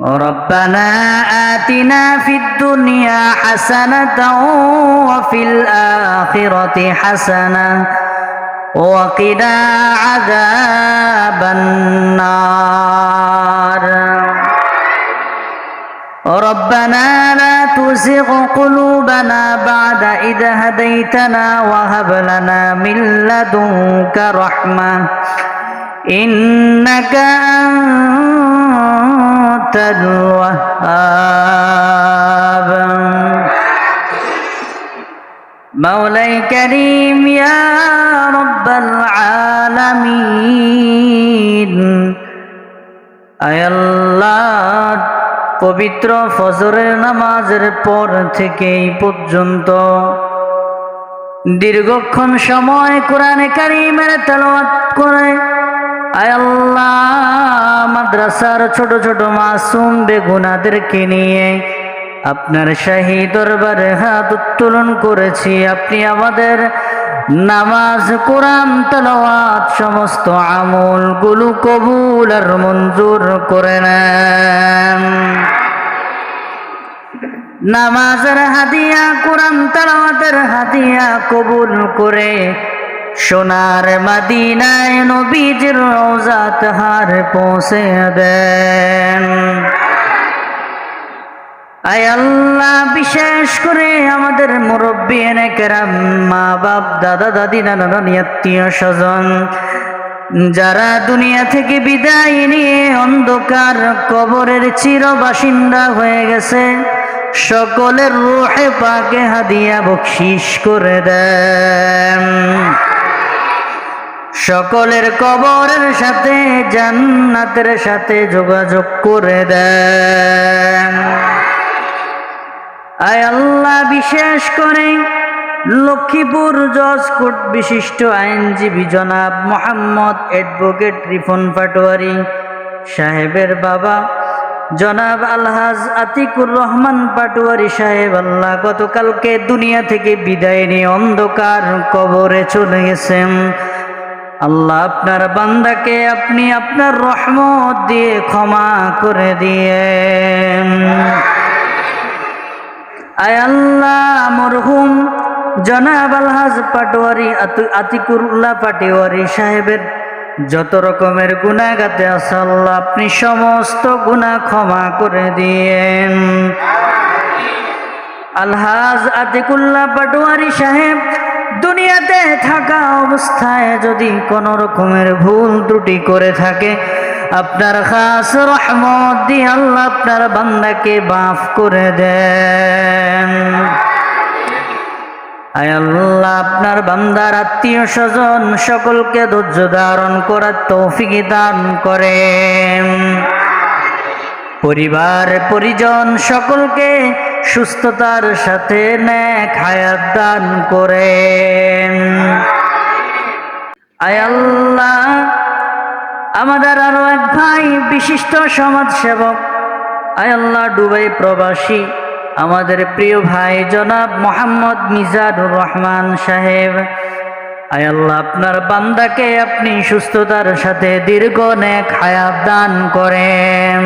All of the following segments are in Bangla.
ربنا آتنا في الدنيا حسنة وفي الآخرة حسنة وقنا عذاب النار. ربنا لا تزغ قلوبنا بعد إذ هديتنا وهب لنا من لدنك رحمة. إنك أنت الوهاب مولاي كريم يا رب العالمين আয় আল্লাহ পবিত্র ফজরের নামাজের পর থেকে এই পর্যন্ত দীর্ঘক্ষণ সময় কোরআনে কারিমের তেলাওয়াত করে আয় আল্লাহ, মাদ্রাসার ছোট ছোট মাসুম বেগুনাদেরকে নিয়ে আপনার শাহী দরবারে হাত উত্তোলন করেছি। আপনি আমাদের নামাজ, কোরআন, তেলাওয়াত সমস্ত আমলগুলো কবুল আর মঞ্জুর করে নেন। নামাজের হাদিয়া, কোরআন, তালাওয়াতের হাদিয়া কবুল করে সোনার মদিনায় নবীজির রওজাত হার পৌঁছে দেন। আয় আল্লাহ, বিশেষ করে আমাদের মুরব্বী এনেকেরাম মা বাপ দাদা, দাদি, নানা, নানি, আত্মীয় স্বজন, যারা দুনিয়া থেকে বিদায় নিয়ে অন্ধকার কবরের চির বাসিন্দা হয়ে গেছে, সকলের রুহে পাকে হাদিয়া বকশিস করে দেন। সকলের কবরের সাথে, জান্নাতের সাথে যোগাযোগ করে দেন। আয় আল্লাহ, বিশেষ করে লক্ষ্মীপুর জজ কোর্ট বিশিষ্ট আইনজীবী জনাব মোহাম্মদ অ্যাডভোকেট রিফন পাটোয়ারি সাহেবের বাবা জনাব আলহাজ আতিকুর রহমান পাটোয়ারি সাহেব, আল্লাহ গতকালকে দুনিয়া থেকে বিদায় নিয়ে অন্ধকার কবরে চলে গেছেন। আল্লাহ আপনার বান্দাকে আপনি আপনার রহমত দিয়ে ক্ষমা করে দিয়ে আয় আল্লাহ, মরহুম, জনাব আলহাজ পাটোয়ারি, আতু- আতিকুরুল্লাহ পাটোয়ারি সাহেবের যত রকমের গুণাগাতে আছে, আল্লাহ আপনি সমস্ত গুণা ক্ষমা করে দিয়েন। আলহাজ আতিকুল্লাহ পাটোয়ারি সাহেব দুনিয়াতে থাকা অবস্থায় যদি কোনো রকমের ভুল ত্রুটি করে থাকে, আপনার খাস রহমত দিয়ে আল্লাহ আপনার বান্দাকে মাফ করে দেন। আয় আল্লাহ, আপনার বান্দার আত্মীয় স্বজন সকলকে ধৈর্য ধারণ করার তৌফিক দান করেন। পরিবার, পরিজন সকলকে সুস্থতার সাথে হায়াত দান করেন। আয় আল্লাহ, আমাদের আরও এক ভাই বিশিষ্ট সমাজ সেবক আয় আল্লাহ, দুবাই প্রবাসী, আমাদের প্রিয় ভাই জনাব মোহাম্মদ মিজানুর রহমান সাহেব। আয় আল্লাহ, আপনার বান্দাকে আপনি সুস্থতার সাথে দীর্ঘ নেক হায়াত দান করেন।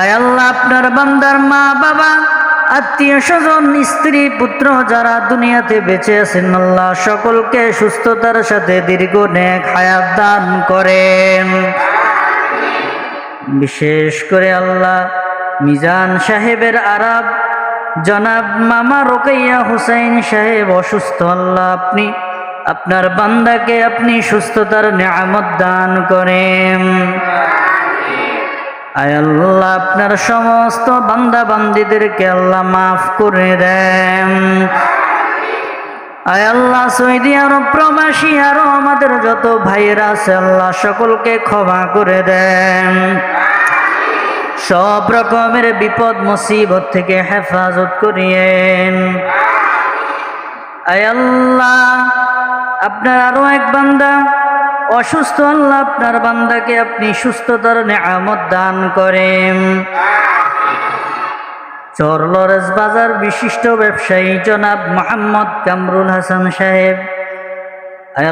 আয় আল্লাহ আপনার বান্দার মা, বাবা, আত্মীয় স্বজন, স্ত্রী, পুত্র যারা দুনিয়াতে বেঁচে আছেন, আল্লাহ সকলকে সুস্থতার সাথে দীর্ঘ নেক হায়াত দান করেন। বিশেষ করে আল্লাহ মিজান সাহেবের আরব, জনাব মামা রোকাইয়া হুসাইন সাহেব অসুস্থ, আল্লাহ আপনি, আপনার বান্দাকে আপনি সুস্থতার নিয়ামত দান করেন। আল্লাহ, আপনার সমস্ত বান্দা বান্দিদেরকে আল্লাহ মাফ করে দেন। আল্লাহ, সৌদি আরব প্রবাসী আরও আমাদের যত ভাইয়েরা আছে, আল্লাহ সকলকে ক্ষমা করে দেন। সব রকমের বিপদ, মুসিবত থেকে হেফাজত করিয়েন। আয় আল্লাহ, আপনার আরও এক বান্দা অসুস্থ আল্লাহ আপনার বান্দাকে আপনি সুস্থতার নেয়ামত দান করেন। চরলরেজ বাজার বিশিষ্ট ব্যবসায়ী জনাব মোহাম্মদ কামরুল হাসান সাহেব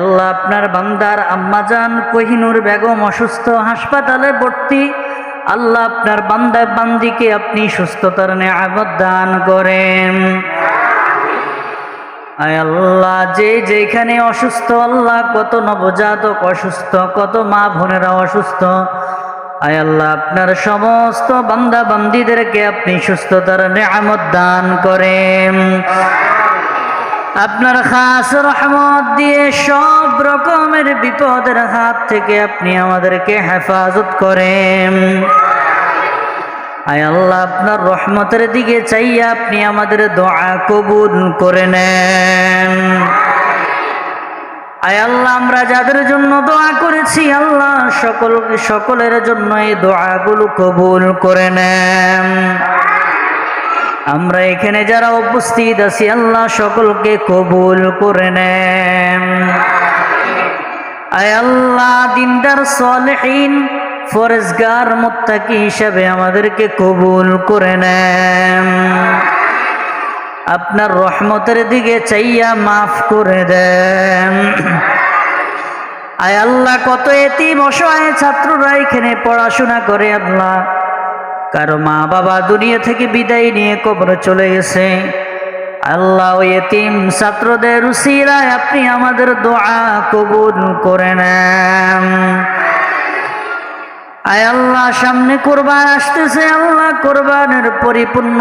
আল্লাহ, আপনার বান্দার আম্মাজান কোহিনুর বেগম অসুস্থ হাসপাতালে ভর্তি, আল্লাহ আপনার বান্দা বান্দিকে আপনি সুস্থতার নেয়ামত দান করেন। আল্লাহ, যে যেখানে অসুস্থ, আল্লাহ কত নবজাতক অসুস্থ, কত মা বোনেরা অসুস্থ। আয় আল্লাহ, আপনার সমস্ত বান্দা বান্দিদেরকে আপনি সুস্থতার নেয়ামত দান করেন। আপনার খাস রহমত দিয়ে সব রকমের বিপদের হাত থেকে আপনি আমাদেরকে হেফাজত করেন। আয় আল্লাহ, আপনার রহমতের দিকে চাইয়া আপনি আমাদের দোয়া কবুল করে নেন। আয় আল্লাহ, আমরা যাদের জন্য দোয়া করেছি, আল্লাহ সকল, সকলের জন্য এই দোয়াগুলো কবুল করে নেন। আমরা এখানে যারা উপস্থিত আছি, আল্লাহ সকলকে কবুল করে নেন। আয় আল্লাহ, দিনদার সলেহীন ফরেজগার মোত্তাকি হিসাবে আমাদেরকে কবুল করে নেন। আপনার রহমতের দিকে চাইয়া মাফ করে দেন। আয় আল্লাহ, কত এতিম অসহায় ছাত্ররা এখানে পড়াশোনা করে আল্লাহ। কারও মা বাবা দুনিয়া থেকে বিদায় নিয়ে কবরে চলে গেছে। আল্লাহ, ওই এতিম ছাত্রদের উসিরায় আপনি আমাদের দোয়া কবুল করে নেন। আয় আল্লাহ, সামনে কোরবান আসতেছে, আল্লাহ কোরবানের পরিপূর্ণ।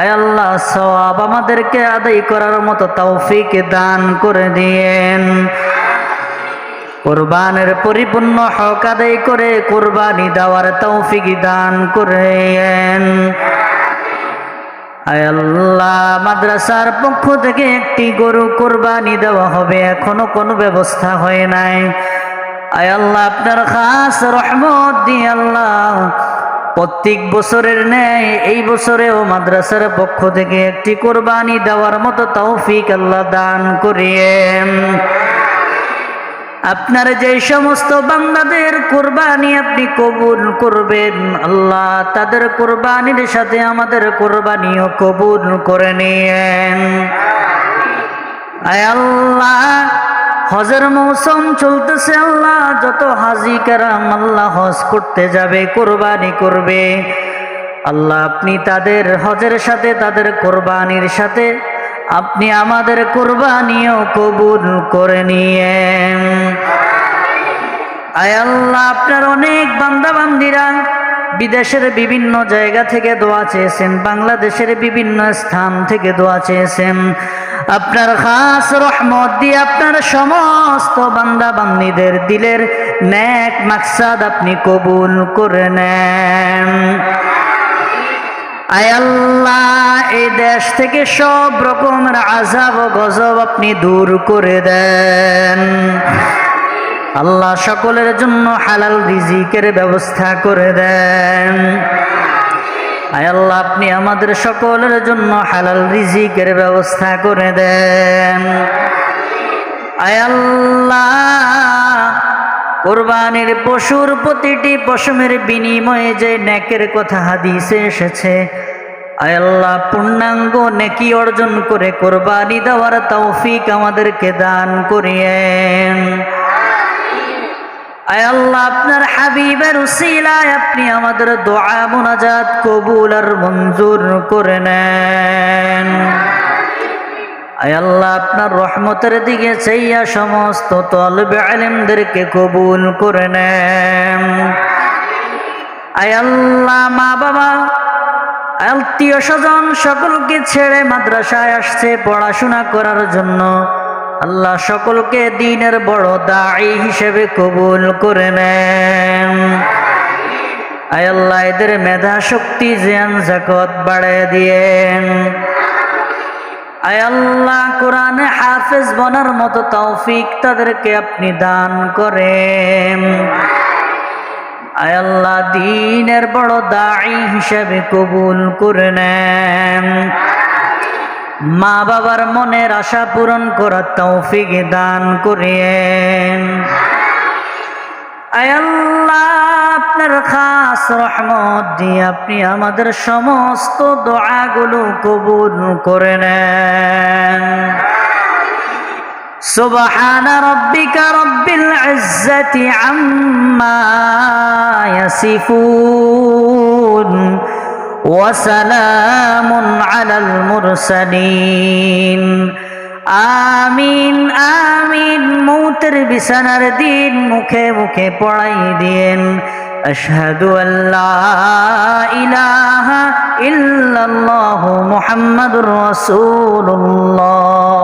আয় আল্লাহ, সওয়াব আমাদেরকে আদায় করার মতো তৌফিক দান করে দিয়েন। কোরবানের পরিপূর্ণ হক আদায় করে কোরবানি দেওয়ার তৌফিক দান করেন আল্লাহ, মাদ্রাসার পক্ষ থেকে একটি গরু কোরবানি দেওয়া হবে, এখনও কোনো ব্যবস্থা হয় নাই। আয় আল্লাহ, আপনার খাস রহমত দিয়ে আল্লাহ, প্রত্যেক বছরের ন্যায় এই বছরেও মাদ্রাসার পক্ষ থেকে একটি কোরবানি দেওয়ার মতো তৌফিক আল্লাহ দান করিয়ে আপনার যে সমস্ত বান্দাদের কোরবানি আপনি কবুল করবেন, আল্লাহ তাদের কোরবানির সাথে আমাদের কোরবানিও কবুল করে নিয়েন। আয় আল্লাহ হজের মৌসুম চলতেছে আল্লাহ, যত হাজি কারাম আল্লাহ হজ করতে যাবে, কোরবানি করবে। আল্লাহ, আপনি তাদের হজের সাথে, তাদের কোরবানির সাথে, আপনি আমাদের কোরবানিও কবুল করে নিয়েন আয় আল্লাহ, আপনার অনেক বান্দা বান্দিরা বিদেশের বিভিন্ন জায়গা থেকে দোয়া চেয়েছেন, বাংলাদেশের বিভিন্ন স্থান থেকে দোয়া চেয়েছেন। আপনার খাস রহমত দিয়ে আপনার সমস্ত বান্দা বান্দিদের দিলের ন্যাক মাকসাদ আপনি কবুল করে নেন। আয় আল্লাহ, এই দেশ থেকে সব রকমের আজাব গজব আপনি দূর করে দেন। আল্লাহ সকলের জন্য হালাল রিজিকের ব্যবস্থা করে দেন। আয় আল্লাহ, আপনি আমাদের সকলের জন্য হালাল রিজিকের ব্যবস্থা করে দেন। আয় আল্লাহ, কোরবানির পশুর প্রতিটি পশমের বিনিময়ে যে নেকের কথা হাদিসে এসেছে, আয় আল্লাহ, পূর্ণাঙ্গ নেকি অর্জন করে কোরবানি দেওয়ার তৌফিক আমাদেরকে দান করিয়েন। আয় আল্লাহ, আপনার হাবিবের উসিলায় আপনি আমাদের দোয়া মোনাজাত কবুল আর মঞ্জুর করে নেন। আয় আল্লাহ, আপনার রহমতের দিকে চাইয়া সমস্ত তলবে আলেমদেরকে কবুল করে নেন। আয় আল্লাহ, মা বাবা, আত্মীয় স্বজন সকলকে ছেড়ে মাদ্রাসায় আসছে পড়াশোনা করার জন্য। আল্লাহ সকলকে দিনের বড় দায়ী হিসেবে কবুল করে নেন আল্লাহ, এদের মেধা শক্তি জ্ঞান জাকত বাড়ায় দিয়েন। আয় আল্লাহ, কোরআনে হাফেজ বনার মতো তৌফিক তাদেরকে আপনি দান করেন। আয় আল্লাহ, দিনের বড় দায়ী হিসেবে কবুল করে নেন মা বাবার মনের আশা পূরণ করার তৌফিক দান করিয়েন আয় আল্লাহ আপনার খাস রহমত দিয়ে আপনি আমাদের সমস্ত দোয়াগুলো কবুল করে নেন سبحان ربك رب العزة عما يصفون وسلام على المرسلين আমিন আমিন মৌতের বিছানার দিন মুখে মুখে পড়াই দিয়েন আশহাদু আল্লাহ ইলাহা ইল্লাল্লাহু মুহাম্মাদুর রাসূলুল্লাহ